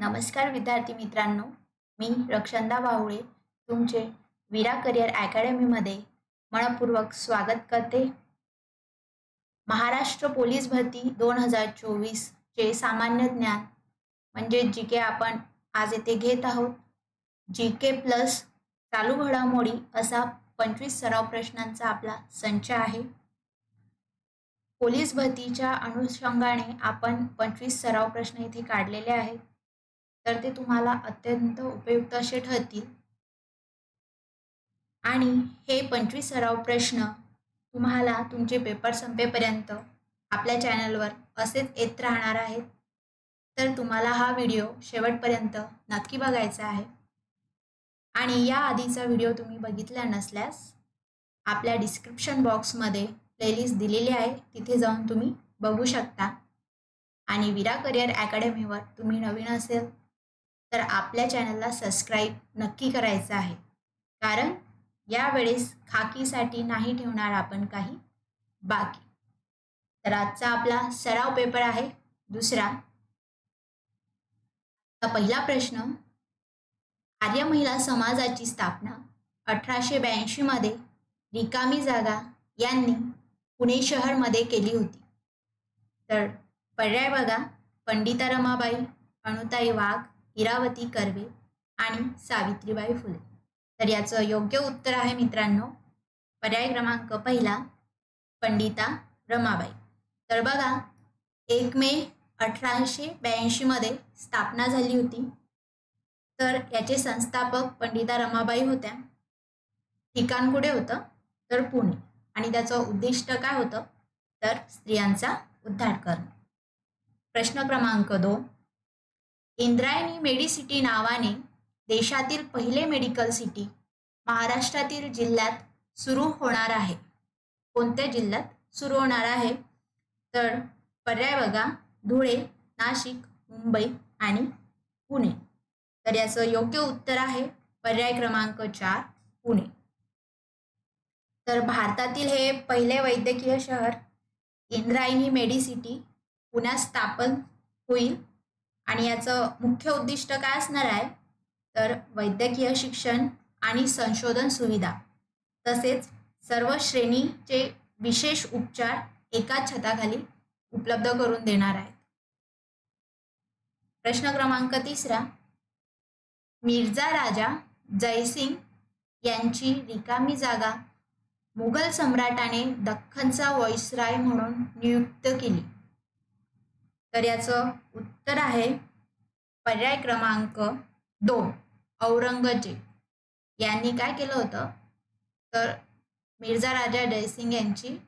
नमस्कार विद्यार्थी मित्रांनो मी रक्षंदा बाहुळे तुमचे विरा करिअर अकॅडमीमध्ये मनपूर्वक स्वागत करते. महाराष्ट्र पोलीस भरती दोन हजार चोवीसचे सामान्य ज्ञान म्हणजे जी के आपण आज येथे घेत आहोत. जी के प्लस चालू घडामोडी असा पंचवीस सराव प्रश्नांचा आपला संच आहे. पोलीस भरतीच्या अनुषंगाने आपण पंचवीस सराव प्रश्न इथे काढलेले आहेत. तर ते तुम्हाला अत्यंत उपयुक्त असे ठरतील. आणि हे पंचवीस सराव प्रश्न तुम्हाला तुमचे पेपर संपेपर्यंत आपल्या चॅनलवर असेच येत राहणार आहेत. तर तुम्हाला हा व्हिडिओ शेवटपर्यंत नक्की बघायचा आहे. आणि या आधीचा व्हिडिओ तुम्ही बघितला नसल्यास आपल्या डिस्क्रिप्शन बॉक्समध्ये प्लेलिस्ट दिलेली आहे. तिथे जाऊन तुम्ही बघू शकता. आणि विरा करिअर अकॅडमीवर तुम्ही नवीन असेल तर आपल्या चॅनलला सबस्क्राईब नक्की करायचं आहे. कारण यावेळेस खाकीसाठी नाही ठेवणार आपण काही बाकी. तर आजचा आपला सराव पेपर आहे. दुसरा पहिला प्रश्न आर्य महिला समाजाची स्थापना अठराशे ब्याऐंशीमध्ये रिकामी जागा यांनी पुणे शहरमध्ये केली होती. तर पर्याय बघा पंडिता रमाबाई अणुताई वाघ इरावती कर्वे आणि सावित्रीबाई फुले. तर याचं योग्य उत्तर आहे मित्रांनो पर्याय क्रमांक पहिला पंडिता रमाबाई. तर बघा एक मे अठराशे ब्याऐंशीमध्ये स्थापना झाली होती. तर याचे संस्थापक पंडिता रमाबाई होत्या. ठिकाण कुठे होतं? तर पुणे. आणि त्याचं उद्दिष्ट काय होतं? तर स्त्रियांचा उद्धार करणं. प्रश्न क्रमांक दोन इंद्रायणी मेडिसिटी नावाने देशातील पहिले मेडिकल सिटी महाराष्ट्रातील जिल्ह्यात सुरू होणार आहे. कोणत्या जिल्ह्यात सुरू होणार आहे? तर पर्याय बघा. धुळे नाशिक मुंबई आणि पुणे. तर याचं योग्य उत्तर आहे पर्याय क्रमांक चार पुणे. तर भारतातील हे पहिले वैद्यकीय शहर इंद्रायणी मेडिसिटी पुण्यात स्थापन होईल. आणि याचं मुख्य उद्दिष्ट काय असणार आहे? तर वैद्यकीय शिक्षण आणि संशोधन सुविधा. तसेच सर्व श्रेणीचे विशेष उपचार एकाच छताखाली उपलब्ध करून देणार आहेत. प्रश्न क्रमांक तिसरा. मिर्झा राजा जयसिंग यांची रिकामी जागा मुघल सम्राटाने दख्खनचा वॉइसराय म्हणून नियुक्त केली. तर याचं उत्तर आहे पर्याय क्रमांक दोन औरंगजेब. यांनी काय केलं होतं? तर मिर्झा राजा जयसिंग यांची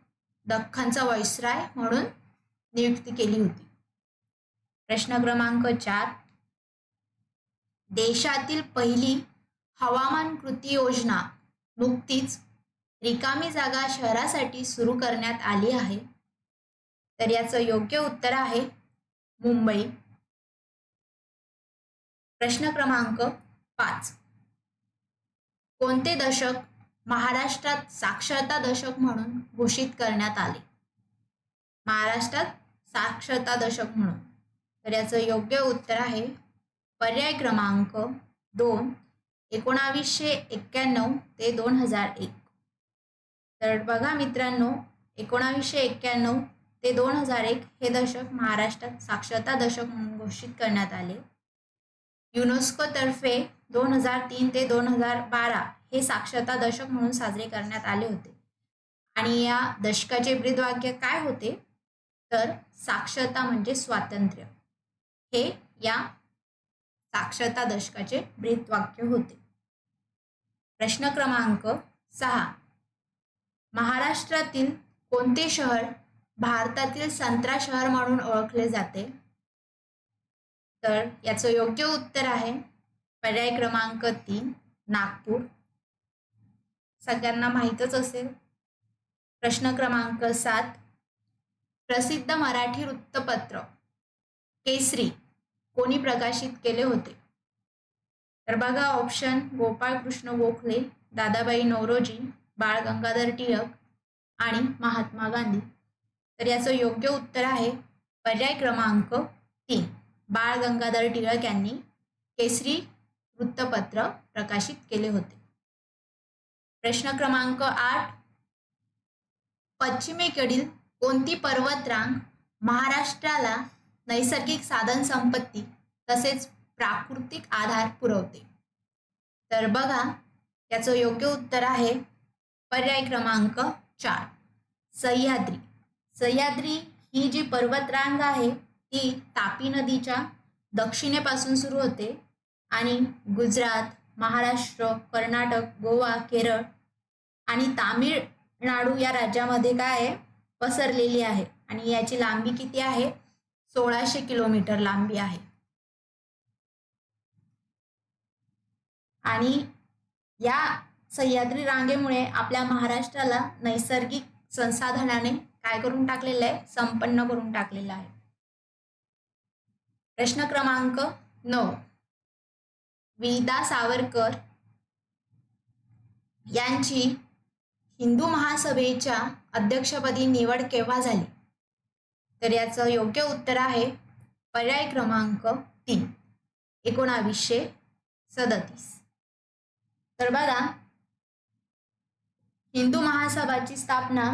दख्खनचा वैसराय म्हणून नियुक्ती केली होती. प्रश्न क्रमांक चार देशातील पहिली हवामान कृती योजना नुकतीच रिकामी जागा शहरासाठी सुरू करण्यात आली आहे. तर याचं योग्य उत्तर आहे मुंबई. प्रश्न क्रमांक पाच. कोणते दशक महाराष्ट्रात साक्षरता दशक म्हणून घोषित करण्यात आले? महाराष्ट्रात साक्षरता दशक म्हणून. तर याचं योग्य उत्तर आहे पर्याय क्रमांक दोन एकोणावीसशे एक्क्याण्णव ते दोन हजार एक. तर बघा मित्रांनो एकोणावीसशे एक्क्याण्णव ते दोन हजार एक हे दशक महाराष्ट्रात साक्षरता दशक म्हणून घोषित करण्यात आले. युनेस्कोतर्फे दोन हजार तीन ते दोन हजार बारा हे साक्षरता दशक म्हणून साजरे करण्यात आले होते. आणि या दशकाचे ब्रीदवाक्य काय होते? तर साक्षरता म्हणजे स्वातंत्र्य. हे या साक्षरता दशकाचे ब्रीदवाक्य होते. प्रश्न क्रमांक सहा. महाराष्ट्रातील कोणते शहर भारतातील संत्रा शहर म्हणून ओळखले जाते. तर याचं योग्य उत्तर आहे पर्याय क्रमांक तीन नागपूर. सगळ्यांना माहीतच असेल. प्रश्न क्रमांक सात प्रसिद्ध मराठी वृत्तपत्र केसरी कोणी प्रकाशित केले होते? तर बघा ऑप्शन गोपाळकृष्ण गोखले दादाबाई नवरोजी बाळ गंगाधर टिळक आणि महात्मा गांधी. तर याचं योग्य उत्तर आहे पर्याय क्रमांक तीन. बाळ गंगाधर टिळक यांनी केसरी वृत्तपत्र प्रकाशित केले होते. प्रश्न क्रमांक आठ. पश्चिमेकडील कोणती पर्वतरांग महाराष्ट्राला नैसर्गिक साधन संपत्ती तसेच प्राकृतिक आधार पुरवते? तर बघा याचं योग्य उत्तर आहे पर्याय क्रमांक चार. सह्याद्री. सह्याद्री ही जी पर्वतरांग आहे ती तापी नदीच्या दक्षिणेपासून सुरू होते आणि गुजरात महाराष्ट्र कर्नाटक गोवा केरळ आणि तामिळनाडू या राज्यामध्ये काय आहे? पसरलेली आहे. आणि याची लांबी किती आहे? सोळाशे किलोमीटर लांबी आहे. आणि या सह्याद्री रांगेमुळे आपल्या महाराष्ट्राला नैसर्गिक संसाधनाने काय करून टाकलेलं आहे? संपन्न करून टाकलेलं आहे. प्रश्न क्रमांक नऊ. विदा सावरकर यांची हिंदू महासभेच्या अध्यक्षपदी निवड केव्हा झाली? तर याचं योग्य उत्तर आहे पर्याय क्रमांक तीन. एकोणावीसशे सदतीस. तर बघा हिंदू महासभाची स्थापना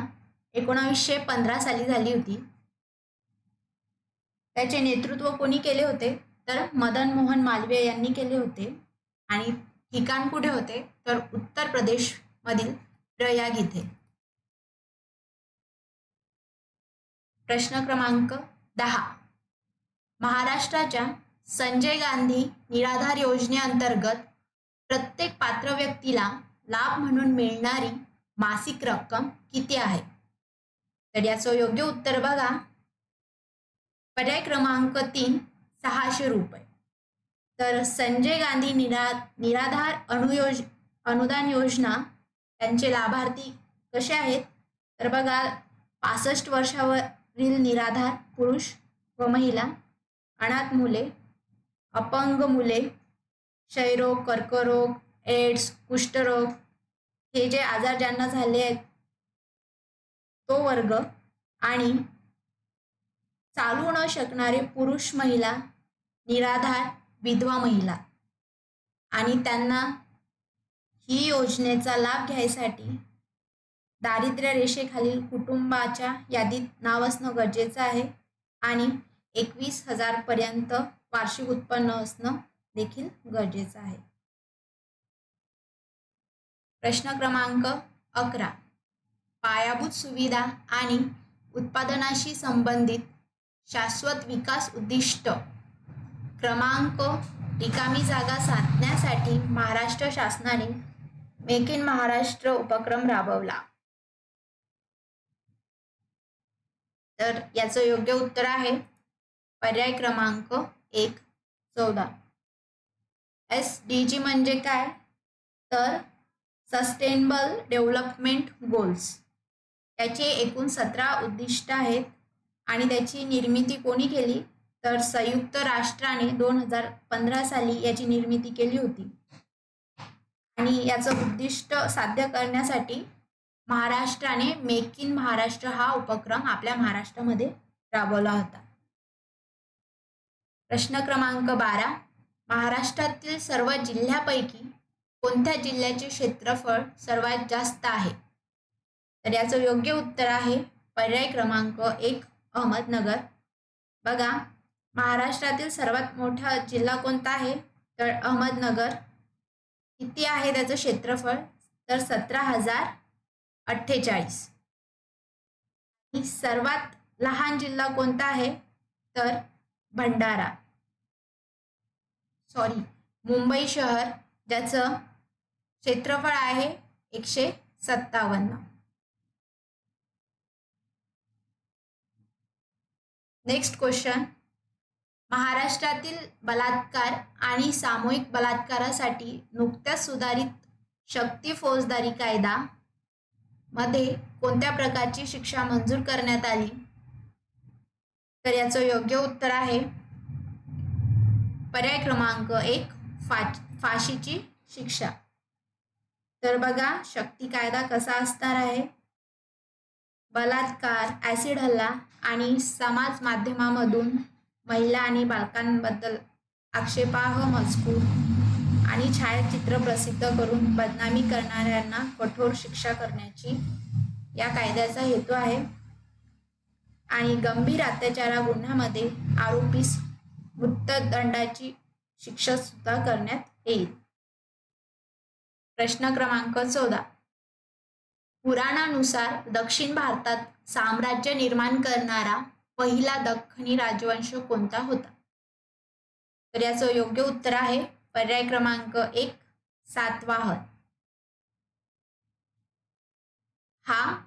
एकोणावीसशे पंधरा साली झाली होती. त्याचे नेतृत्व कोणी केले होते? तर मदन मोहन मालवीय यांनी केले होते. आणि ठिकाण कुठे होते? तर उत्तर प्रदेश मधील प्रयाग इथे प्रश्न क्रमांक दहा. महाराष्ट्राच्या संजय गांधी निराधार योजनेअंतर्गत प्रत्येक पात्र व्यक्तीला लाभ म्हणून मिळणारी मासिक रक्कम किती आहे? तर याचं योग्य उत्तर बघा. पर्याय क्रमांक तीन सहाशे रुपये. तर संजय गांधी निरा निराधार अनुयोज अनुदान योजना त्यांचे लाभार्थी कसे आहेत? तर बघा पासष्ट वर्षावरील निराधार पुरुष व महिला अनाथ मुले अपंग मुले क्षयरोग कर्करोग एड्स कुष्ठरोग हे जे आजार ज्यांना झाले आहेत तो वर्ग आणि चालू न शकणारे पुरुष महिला निराधार विधवा महिला आणि त्यांना ही योजनेचा लाभ घ्यायसाठी दारिद्र्य रेषेखालील कुटुंबाच्या यादीत नाव असणं गरजेचं आहे आणि एकवीस हजारपर्यंत वार्षिक उत्पन्न असणं देखील गरजेचं आहे. प्रश्न क्रमांक अकरा. पायाभूत सुविधा आणि उत्पादनाशी संबंधित शाश्वत विकास उद्दिष्ट. क्रमांक रिकामी जागा साधण्यासाठी महाराष्ट्र शासनाने मेक इन महाराष्ट्र उपक्रम राबवला. तर याचं योग्य उत्तर आहे पर्याय क्रमांक एक चौदा. एस डी जी म्हणजे काय? तर सस्टेनेबल डेव्हलपमेंट गोल्स त्याचे एकूण सतरा उद्दिष्ट आहेत आणि त्याची निर्मिती कोणी केली? तर संयुक्त राष्ट्राने दोन हजार पंधरा साली याची निर्मिती केली होती. आणि याचं उद्दिष्ट साध्य करण्यासाठी महाराष्ट्राने मेक इन महाराष्ट्र हा उपक्रम आपल्या महाराष्ट्रामध्ये राबवला होता. प्रश्न क्रमांक बारा. महाराष्ट्रातील सर्व जिल्ह्यापैकी कोणत्या जिल्ह्याचे क्षेत्रफळ सर्वात जास्त आहे? तर याचं योग्य उत्तर आहे पर्याय क्रमांक एक अहमदनगर. बघा महाराष्ट्रातील सर्वात मोठा जिल्हा कोणता आहे? तर अहमदनगर. किती आहे त्याचं क्षेत्रफळ? तर सतरा हजार अठ्ठेचाळीस. सर्वात लहान जिल्हा कोणता आहे? तर भंडारा. सॉरी मुंबई शहर ज्याचं क्षेत्रफळ आहे एकशे सत्तावन्न. नेक्स्ट क्वेश्चन महाराष्ट्रातील बलात्कार आणि सामूहिक बलात्कारासाठी नुकत्याच सुधारित शक्ती फौजदारी कायदा मध्ये कोणत्या प्रकारची शिक्षा मंजूर करण्यात आली? तर याचं योग्य उत्तर आहे पर्याय क्रमांक एक फा फाशीची शिक्षा. तर बघा शक्ती कायदा कसा असणार आहे? बलात्कार ॲसिड हल्ला आणि समाज माध्यमामधून महिला आणि बालकांबद्दल आक्षेपार्ह मजकूर आणि छायाचित्र प्रसिद्ध करून बदनामी करणाऱ्यांना कठोर शिक्षा करण्याची या कायद्याचा हेतू आहे. आणि गंभीर अत्याचारा गुन्ह्यामध्ये आरोपीस मृत्यूदंडाची शिक्षा सुद्धा करण्यात येईल. प्रश्न क्रमांक चौदा. पुराणानुसार दक्षिण भारतात साम्राज्य निर्माण करणारा पहिला दख्खनी राजवंश कोणता होता? तर याचं योग्य उत्तर आहे पर्याय क्रमांक एक सातवाहन हा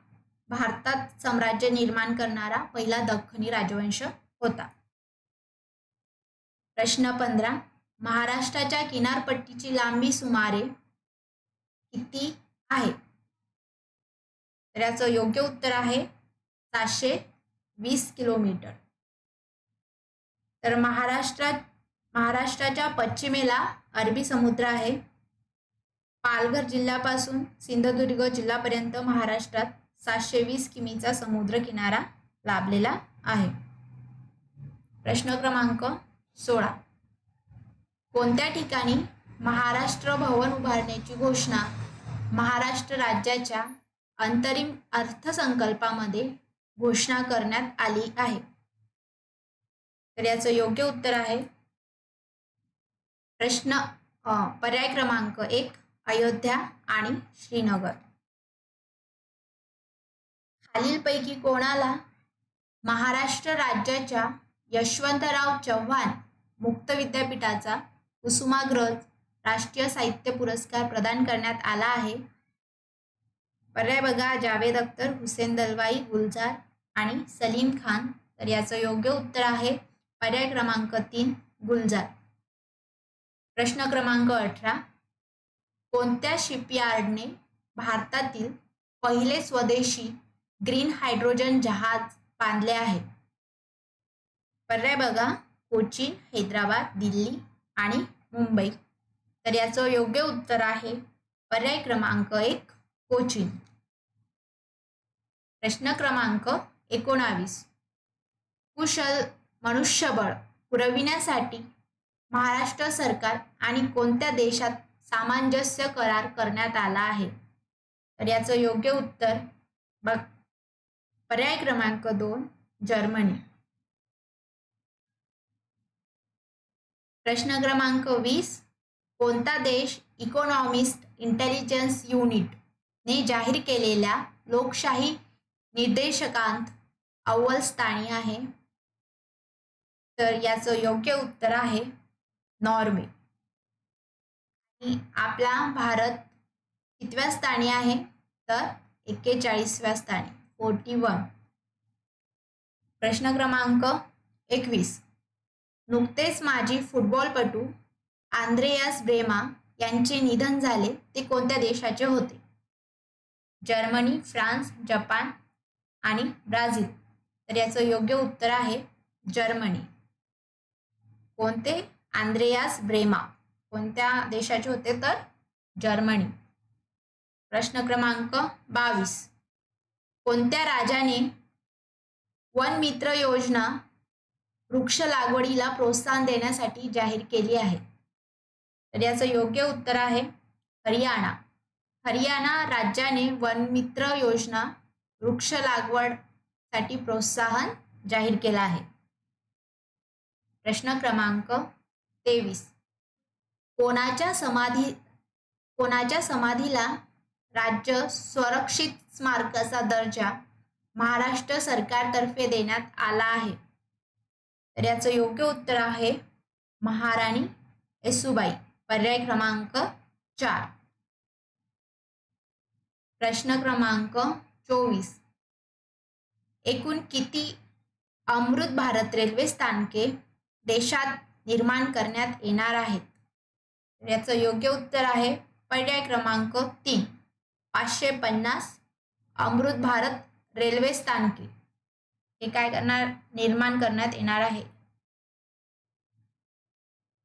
भारतात साम्राज्य निर्माण करणारा पहिला दख्खनी राजवंश होता. प्रश्न पंधरा महाराष्ट्राच्या किनारपट्टीची लांबी सुमारे किती आहे? तर याचं योग्य उत्तर आहे सातशे वीस किलोमीटर. तर महाराष्ट्रात महाराष्ट्राच्या पश्चिमेला अरबी समुद्र आहे. पालघर जिल्ह्यापासून सिंधुदुर्ग जिल्ह्यापर्यंत महाराष्ट्रात सातशे वीस किमीचा समुद्र किनारा लाभलेला आहे. प्रश्न क्रमांक सोळा. कोणत्या ठिकाणी महाराष्ट्र भवन उभारण्याची घोषणा महाराष्ट्र राज्याच्या अंतरिम अर्थसंकल्पामध्ये घोषणा करण्यात आली आहे. तर याचं योग्य उत्तर आहे. प्रश्न पर्याय क्रमांक एक अयोध्या आणि श्रीनगर. खालीलपैकी कोणाला महाराष्ट्र राज्याच्या यशवंतराव चव्हाण मुक्त विद्यापीठाचा कुसुमाग्रज राष्ट्रीय साहित्य पुरस्कार प्रदान करण्यात आला आहे? पर्याय बघा जावेद अख्तर हुसेन दलवाई गुलजार आणि सलीम खान. तर याचं योग्य उत्तर आहे पर्याय क्रमांक तीन गुलजार. प्रश्न क्रमांक अठरा. कोणत्या शिपयार्डने भारतातील पहिले स्वदेशी ग्रीन हायड्रोजन जहाज बांधले आहे? पर्याय बघा कोचीन हैदराबाद दिल्ली आणि मुंबई. तर याचं योग्य उत्तर आहे पर्याय क्रमांक एक कोचीन. प्रश्न क्रमांक एकोणावीस. कुशल मनुष्यबळ पुरविण्यासाठी महाराष्ट्र सरकार आणि कोणत्या देशात सामंजस्य करार करण्यात आला आहे? तर याचं योग्य उत्तर बघ. पर्याय क्रमांक दोन जर्मनी. प्रश्न क्रमांक वीस कोणता देश इकॉनॉमिस्ट इंटेलिजन्स युनिट ने जाहीर केलेल्या लोकशाही निर्देशकांत अव्वल स्थानी आहे. तर याचं योग्य उत्तर आहे नॉर्वे. आणि आपला भारत कितव्या स्थानी आहे? तर एक्केचाळीसव्या स्थानी फोर्टी वन. प्रश्न क्रमांक एकवीस. नुकतेच माजी फुटबॉलपटू आंद्रेयास ब्रेमा यांचे निधन झाले ते कोणत्या देशाचे होते? जर्मनी फ्रान्स जपान आणि ब्राझील. तर याचं योग्य उत्तर आहे जर्मनी. कोणते? Andreas Brehme. कोणत्या देशाचे होते तर? जर्मनी. प्रश्न क्रमांक बावीस. कोणत्या राजाने वन मित्र योजना वृक्ष लागवडीला प्रोत्साहन देण्यासाठी जाहीर केली आहे? तर याचं योग्य उत्तर आहे हरियाणा. हरियाणा राज्याने वनमित्र योजना वृक्ष लागवडसाठी प्रोत्साहन जाहीर केलं आहे. प्रश्न क्रमांक तेवीस. कोणाच्या समाधी कोणाच्या समाधीला राज्य संरक्षित स्मारकाचा दर्जा महाराष्ट्र सरकारतर्फे देण्यात आला आहे? तर याचं योग्य उत्तर आहे महाराणी येसुबाई. पर्याय क्रमांक चार. प्रश्न क्रमांक चोवीस. एकूण किती अमृत भारत रेल्वे स्थानके देशात निर्माण करण्यात येणार आहेत? याचं योग्य उत्तर आहे पर्याय क्रमांक तीन. पाचशे पन्नास अमृत भारत रेल्वे स्थानके. हे काय करणार? निर्माण करण्यात येणार आहे.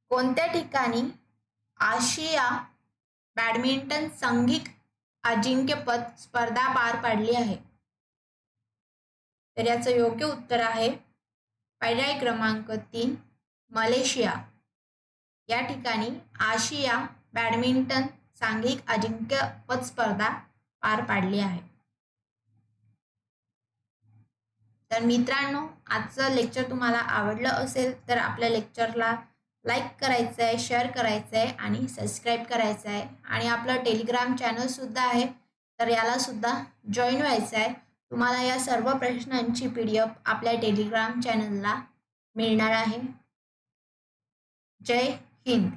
कोणत्या ठिकाणी आशिया बॅडमिंटन संघिक अजिंक्यपद स्पर्धा पार पाडली आहे. तर याचं योग्य उत्तर आहे पर्याय क्रमांक तीन मलेशिया. या ठिकाणी आशिया बॅडमिंटन सांघिक अजिंक्यपद स्पर्धा पार पाडली आहे. तर मित्रांनो आजचं लेक्चर तुम्हाला आवडलं असेल तर आपल्या लेक्चरला लाईक करायचं आहे शेअर करायचं आहे आणि सबस्क्राईब करायचं आहे आणि आपलं टेलिग्राम चॅनलसुद्धा आहे तर यालासुद्धा जॉईन व्हायचं आहे तुम्हाला या सर्व प्रश्नांची पी डी एफ आपल्या टेलिग्राम चॅनलला मिळणार आहे. जय हिंद.